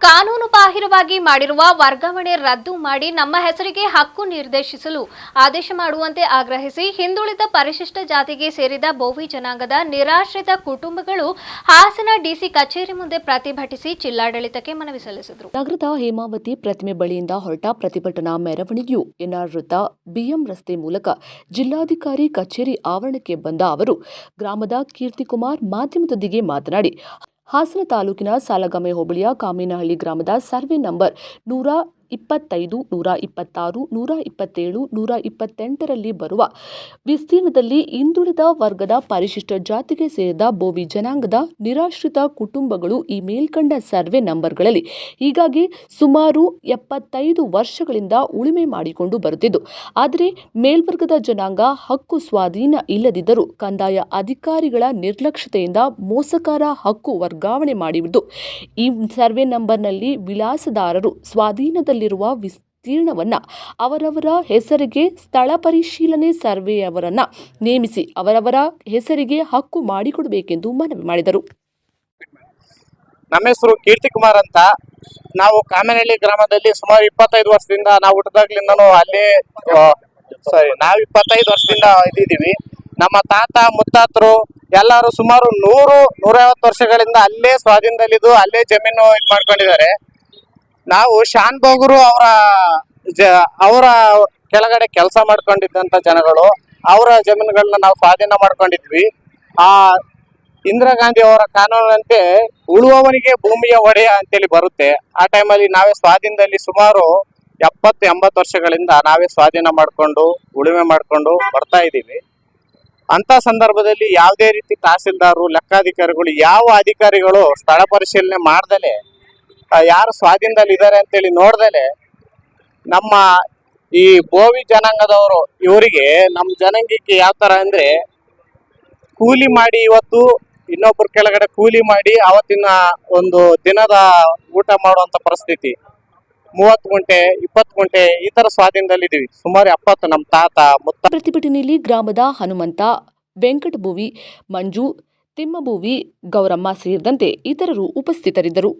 ಕಾನೂನು ಬಾಹಿರವಾಗಿ ಮಾಡಿರುವ ವರ್ಗಾವಣೆ ರದ್ದು ಮಾಡಿ ನಮ್ಮ ಹೆಸರಿಗೆ ಹಕ್ಕು ನಿರ್ದೇಶಿಸಲು ಆದೇಶ ಮಾಡುವಂತೆ ಆಗ್ರಹಿಸಿ ಹಿಂದುಳಿದ ಪರಿಶಿಷ್ಟ ಜಾತಿಗೆ ಸೇರಿದ ಬೋವಿ ಜನಾಂಗದ ನಿರಾಶ್ರಿತ ಕುಟುಂಬಗಳು ಹಾಸನ ಡಿಸಿ ಕಚೇರಿ ಮುಂದೆ ಪ್ರತಿಭಟಿಸಿ ಜಿಲ್ಲಾಡಳಿತಕ್ಕೆ ಮನವಿ ಸಲ್ಲಿಸಿದರು. ನಗರದ ಹೇಮಾವತಿ ಪ್ರತಿಮೆ ಬಳಿಯಿಂದ ಹೊರಟ ಪ್ರತಿಭಟನಾ ಮೆರವಣಿಗೆಯು ಎನ್ಆರ್ ವೃತ್ತ ಬಿಎಂ ರಸ್ತೆ ಮೂಲಕ ಜಿಲ್ಲಾಧಿಕಾರಿ ಕಚೇರಿ ಆವರಣಕ್ಕೆ ಬಂದ ಅವರು ಗ್ರಾಮದ ಕೀರ್ತಿಕುಮಾರ್ ಮಾಧ್ಯಮದೊಂದಿಗೆ ಮಾತನಾಡಿ ಹಾಸನ ತಾಲೂಕಿನ ಸಾಲಗಾಮೆ ಹೋಬಳಿಯ ಕಾಮಿನಹಳ್ಳಿ ಗ್ರಾಮದ ಸರ್ವೆ ನಂಬರ್ ನೂರ ಇಪ್ಪತ್ತೈದು, ನೂರ ಇಪ್ಪತ್ತಾರು, ನೂರ ಇಪ್ಪತ್ತೇಳು, ನೂರ ಇಪ್ಪತ್ತೆಂಟರಲ್ಲಿ ಬರುವ ವಿಸ್ತೀರ್ಣದಲ್ಲಿ ಹಿಂದುಳಿದ ವರ್ಗದ ಪರಿಶಿಷ್ಟ ಜಾತಿಗೆ ಸೇರಿದ ಬೋವಿ ಜನಾಂಗದ ನಿರಾಶ್ರಿತ ಕುಟುಂಬಗಳು ಈ ಮೇಲ್ಕಂಡ ಸರ್ವೆ ನಂಬರ್ಗಳಲ್ಲಿ ಹೀಗಾಗಿ ಸುಮಾರು ಎಪ್ಪತ್ತೈದು ವರ್ಷಗಳಿಂದ ಉಳುಮೆ ಮಾಡಿಕೊಂಡು ಬರುತ್ತಿದ್ದು, ಆದರೆ ಮೇಲ್ವರ್ಗದ ಜನಾಂಗ ಹಕ್ಕು ಸ್ವಾಧೀನ ಇಲ್ಲದಿದ್ದರೂ ಕಂದಾಯ ಅಧಿಕಾರಿಗಳ ನಿರ್ಲಕ್ಷ್ಯತೆಯಿಂದ ಮೋಸಕಾರ ಹಕ್ಕು ವರ್ಗಾವಣೆ ಮಾಡಿದ್ದು ಈ ಸರ್ವೆ ನಂಬರ್ನಲ್ಲಿ ವಿಳಾಸದಾರರು ಸ್ವಾಧೀನದಲ್ಲಿರುವ ವಿಸ್ತೀರ್ಣವನ್ನ ಅವರವರ ಹೆಸರಿಗೆ ಸ್ಥಳ ಪರಿಶೀಲನೆ ಸರ್ವೆಯವರನ್ನು ನೇಮಿಸಿ ಅವರವರ ಹೆಸರಿಗೆ ಹಕ್ಕು ಮಾಡಿಕೊಡಬೇಕೆಂದು ಮನವಿ ಮಾಡಿದರು. ನಮ್ಮ ಹೆಸರು ಕೀರ್ತಿ ಕುಮಾರ್ ಅಂತ. ನಾವು ಕಾಮನಹಳ್ಳಿ ಗ್ರಾಮದಲ್ಲಿ ಸುಮಾರು ಇಪ್ಪತ್ತೈದು ವರ್ಷದಿಂದ ನಾವು ಹುಟ್ಟಿದಾಗ್ಲಿಂದನೂ ಅಲ್ಲೇ ಸಾರಿ ನಾವು ಇಪ್ಪತ್ತೈದು ವರ್ಷದಿಂದ ಇದ್ದಿದ್ದೀವಿ ನಮ್ಮ ತಾತ, ಮುತ್ತಾತರು ಎಲ್ಲರೂ ಸುಮಾರು ನೂರು, ನೂರೈವತ್ತು ವರ್ಷಗಳಿಂದ ಅಲ್ಲೇ ಸ್ವಾಧೀನದಲ್ಲಿದ್ದು ಅಲ್ಲೇ ಜಮೀನು ಇದು ಮಾಡ್ಕೊಂಡಿದ್ದಾರೆ. ನಾವು ಶಾನ್ ಬೋಗರು ಅವರ ಅವರ ಕೆಳಗಡೆ ಕೆಲಸ ಮಾಡ್ಕೊಂಡಿದ್ದಂತ ಜನಗಳು, ಅವರ ಜಮೀನುಗಳನ್ನ ನಾವು ಸ್ವಾಧೀನ ಮಾಡ್ಕೊಂಡಿದ್ವಿ. ಆ ಇಂದಿರಾ ಗಾಂಧಿ ಅವರ ಕಾನೂನಂತೆ ಉಳುವವನಿಗೆ ಭೂಮಿಯ ಒಡೆಯ ಅಂತೇಳಿ ಬರುತ್ತೆ. ಆ ಟೈಮಲ್ಲಿ ನಾವೇ ಸ್ವಾಧೀನದಲ್ಲಿ ಸುಮಾರು ಎಪ್ಪತ್ತು, ಎಂಬತ್ತು ವರ್ಷಗಳಿಂದ ನಾವೇ ಸ್ವಾಧೀನ ಮಾಡಿಕೊಂಡು, ಉಳುಮೆ ಮಾಡಿಕೊಂಡು ಬರ್ತಾ ಇದ್ದೀವಿ. ಅಂತ ಸಂದರ್ಭದಲ್ಲಿ ಯಾವುದೇ ರೀತಿ ತಹಸೀಲ್ದಾರರು ಲೆಕ್ಕಾಧಿಕಾರಿಗಳು, ಯಾವ ಅಧಿಕಾರಿಗಳು ಸ್ಥಳ ಪರಿಶೀಲನೆ ಮಾಡ್ದಲೆ ಯಾರು ಸ್ವಾಧೀನದಲ್ಲಿ ಇದ್ದಾರೆ ಅಂತೇಳಿ ನೋಡ್ದಲೆ ನಮ್ಮ ಈ ಬೋವಿ ಜನಾಂಗದವರು ಇವರಿಗೆ ನಮ್ಮ ಜನಾಂಗಕ್ಕೆ ಯಾವ ತರ ಅಂದ್ರೆ ಕೂಲಿ ಮಾಡಿ ಇವತ್ತು ಇನ್ನೊಬ್ಬರ ಕೆಳಗಡೆ ಕೂಲಿ ಮಾಡಿ ಅವತ್ತಿನ ಒಂದು ದಿನದ ಊಟ ಮಾಡುವಂತ ಪರಿಸ್ಥಿತಿ. ಮೂವತ್ತು ಗುಂಟೆ, ಇಪ್ಪತ್ತು ಗುಂಟೆ ಈ ತರ ಸ್ವಾಧೀನದಲ್ಲಿದ್ದೀವಿ ಸುಮಾರು ಎಪ್ಪತ್ತು ನಮ್ಮ ತಾತ, ಮುತ್ತ ಪ್ರತಿಭಟನೆಯಲ್ಲಿ ಗ್ರಾಮದ ಹನುಮಂತ, ವೆಂಕಟಭೂವಿ, ಮಂಜು, ತಿಮ್ಮಭೂವಿ, ಗೌರಮ್ಮ ಸೇರಿದಂತೆ ಇತರರು ಉಪಸ್ಥಿತರಿದ್ದರು.